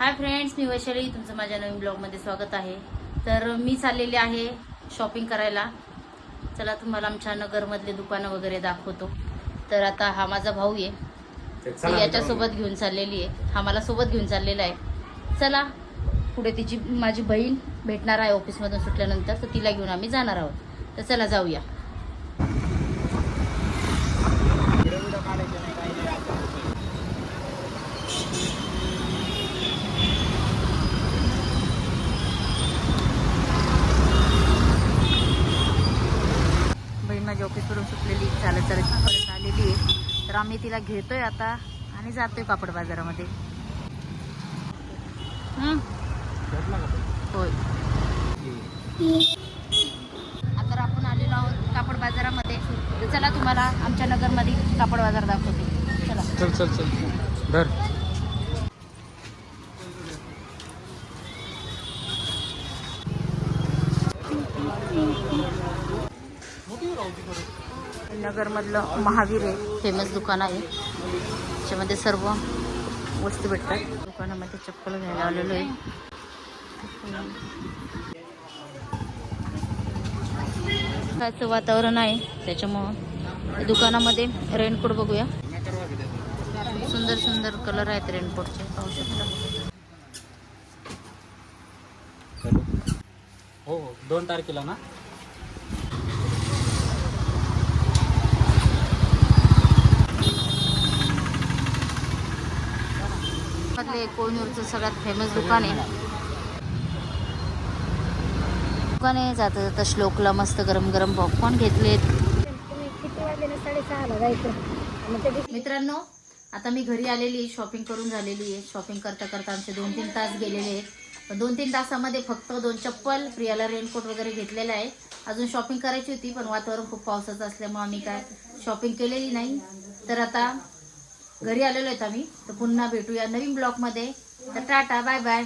Hi friends मी वैशाली. तुमचं माझ्या नवीन ब्लॉगमध्ये स्वागत आहे. तर मी चाललेली आहे शॉपिंग करायला. चला तुम्हाला आमच्या नगरमधले दुकानं वगैरे दाखवतो. तर आता हा माझा भाऊ आहे. याच्यासोबत घेऊन चाललेली आहे. हा मला सोबत घेऊन चाललेला आहे. चला पुढे तिची माझी बहीण भेटणार आहे ऑफिसमधून सुटल्यानंतर तर तिला घेऊन आम्ही जाणार आहोत. तर चला जाऊया. करून सुटलेली चालत चालत परत आलेली आहे. तर आम्ही तिला घेतोय आता आणि जातोय कापड बाजारामध्ये. होय. आता आपण आलेलो आहोत कापड बाजारामध्ये. तर चला तुम्हाला आमच्या नगरमध्ये कापड बाजार दाखवते. चला. चल चल चल. धर. नगरमधलं महावीर आहे फेमस दुकान आहे. त्याच्यामध्ये सर्व वस्तू भेटतात. दुकानामध्ये चप्पल घ्यायला आलेलो आहे. कायचं वातावरण आहे. त्याच्यामुळं दुकानामध्ये रेनकोट बघूया. सुंदर सुंदर कलर आहेत रेनकोटचे पाहू शकता. हो हो. दोन तारखेला ना? मधले कोहिनूरचं सगळ्यात फेमस दुकान आहे दुकान आहे जाता जाता श्लोकला मस्त गरम गरम पॉपकॉर्न घेतलेत. मित्रांनो आता मी घरी आलेली आहे शॉपिंग करून झालेली आहे. शॉपिंग करता करता आमचे दोन तीन तास गेलेले आहेत. पण दोन तीन तासामध्ये फक्त दोन चप्पल प्रियाला रेनकोट वगैरे घेतलेला आहे. अजून शॉपिंग करायची होती पण वातावरण खूप पावसाचं असल्यामुळे आम्ही काय शॉपिंग केलेली नाही. तर आता घरी आलेलो आहेत आम्ही. तर पुन्हा भेटूया नवीन ब्लॉगमध्ये. तर टाटा बाय बाय.